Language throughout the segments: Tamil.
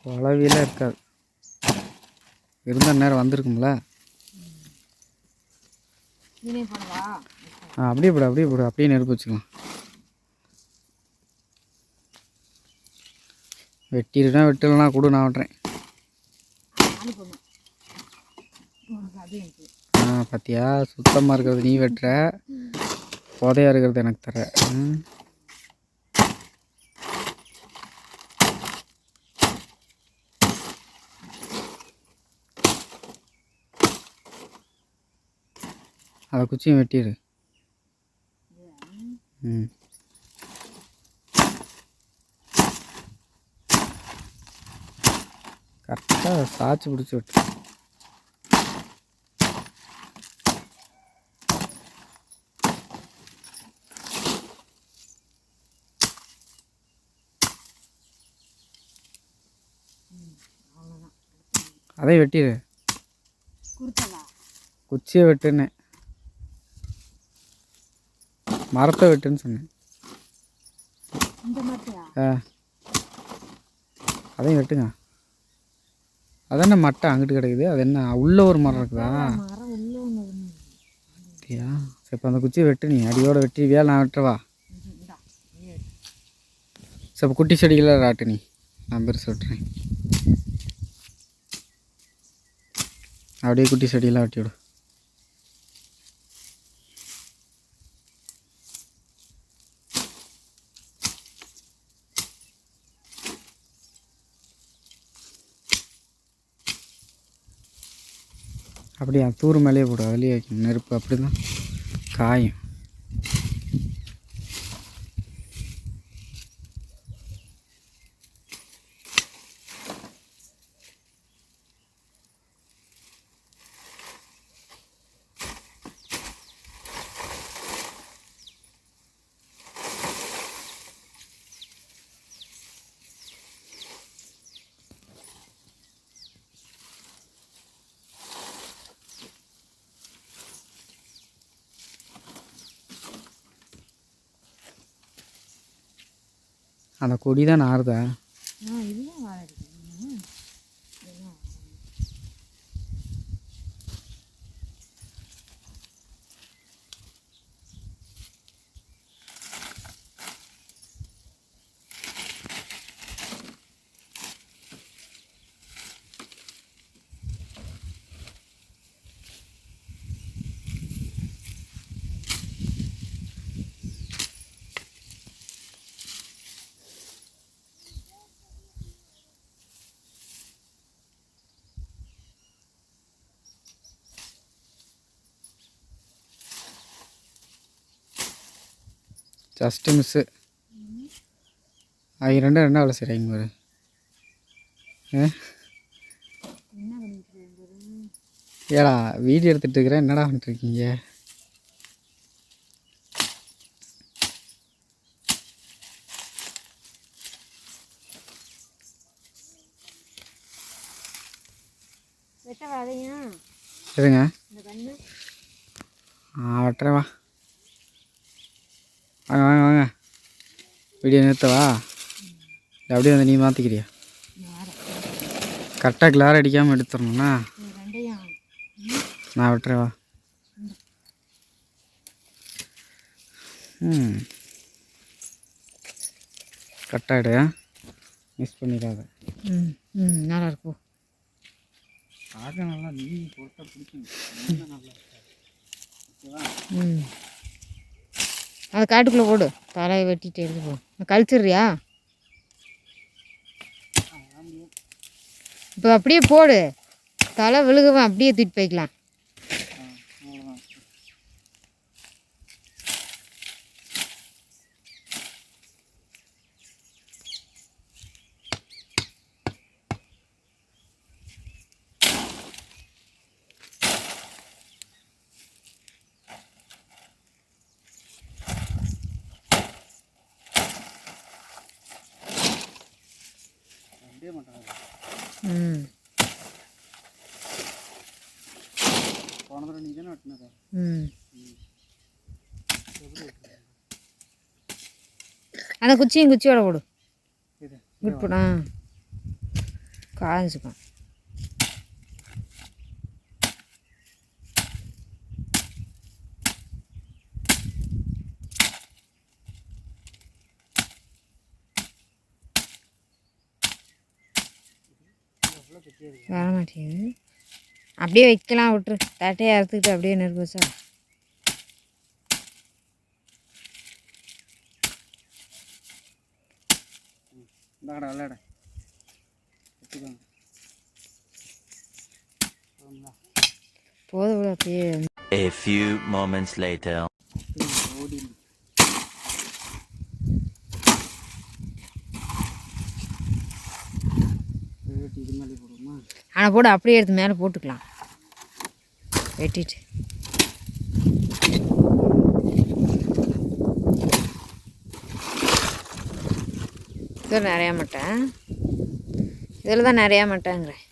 குழவிலாம் இருக்காது இருந்த நேரம் வந்திருக்கும்ல? ஆ அப்படியே போடு அப்படியே போடு அப்படியே நெருப்பு வச்சுக்கலாம். வெட்டிடுனா வெட்டலைனா கொடு நான் வெட்டுறேன். ஆ பார்த்தியா சுத்தமாக இருக்கிறது நீ வெட்டுற. புதையா இருக்கிறது எனக்கு தர ம். அதை குச்சியும் வெட்டிடு. ம். கரெக்டாக சாய்ச்சி பிடிச்சி விட்டு. அதை வெட்டிடு. குச்சியை வெட்டுன்னு. மரத்தை வெட்டுன்னு சொன்னேன். ஆ. அதையும் வெட்டுங்க. அதென்ன மட்டை அங்கிட்டு கிடைக்குது? அது என்ன உள்ள ஒரு மரம் இருக்குதா? அப்படியா? சரி இப்போ அந்த குச்சியை வெட்டு நீ. அடியோட வெட்டிவியா நான் வெட்டுறவா இந்தா சரி இப்போ குட்டி செடிகளை ராட்டு நீ. நான் பெருசு வெட்டுறேன். அப்படியே குட்டி செடியெல்லாம் வெட்டி விடு அப்படியே? அந்த தூர் மேலேயே போடும் அதுலேயே வைக்கணும் நெருப்பு அப்படி தான் காயும். அந்த கொடி தான் நாறுதா ஆ இல்லை வாழை இருக்குது ஜஸ்ட்டு மிஸ்ஸு அவங்க ரெண்டும் ரெண்டும் அவ்வளோ சரி ஐங்க பாரு ஏடா வீடியோ எடுத்துகிட்டு இருக்கிறேன் என்னடா பண்ணிட்டு இருக்கீங்க? வெட்ட வாழையா இருங்க ஆ வெட்டுறேன் வா. வாங்க வாங்க வாங்க. வீடியோ நிறுத்தவா? இல்லை அப்படியே வந்து நீ மாற்றிக்கிறியா கரெக்டாக கிளார் அடிக்காமல் ரெண்டையும் நான் வெட்டுறேன் வா. ம் கரெக்டாகிடு மிஸ் பண்ணிடாத. ம் ம் நல்லா இருக்கும் பார்க்க நல்லா நீ பொறுத்தா பிடிக்கும் ம். அதை காட்டுக்குள்ளே போடு. தலையை வெட்டிட்டு எடுத்து போ. கழிச்சிடுறியா? இப்போ அப்படியே போடு. தலை விழுகவன். அப்படியே தூக்கிட்டு போய்க்கலாம். ம். போன தடவை நீ தானே வெட்டினதா ம். அந்த குச்சியும் குச்சியோட போடு. இங்கிட்டு போடா காய்ஞ்சுக்கும் வர மாட்டேங்குது அப்படியே வைக்கலாம் விட்டுரு. தட்டையை அறுத்துக்கிட்டு அப்படியே நெருப்பு வச்சா இந்தாடா விளையாட வச்சுக்கோங்க போதும் விட அப்படியே. A few moments later. ஓடி வெட்டி இது மேலே போடுவோமா ஆனால் போட அப்படியே எடுத்து மேலே போட்டுக்கலாம். வெட்டிட்டு. இதில் நிறையா மாட்டேன் இதில் தான் நிறையா மட்டேங்கிறேன்.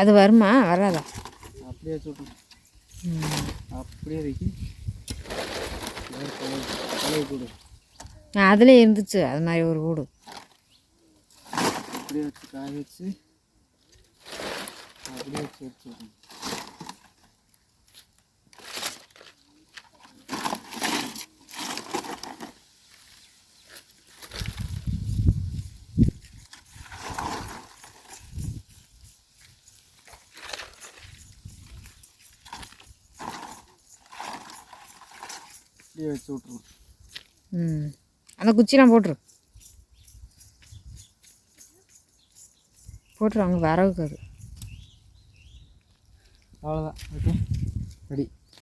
அது வருமா? வராதா? அப்படியே சுட்டு அப்படியே பழைய கூடு நான் அதுலேயே இருந்துச்சு. அது மாதிரி ஒரு கூடு. அப்படியே வச்சு காய வச்சு அப்படியே வச்சு எடுத்து அப்படியே வச்சு விட்ருவோம் ம். அந்த குச்சிலாம் போட்டுரு. போட்டுரு அங்கே வரவுக்கு அது. அவ்வளோதான் ஓகே? ரெடி.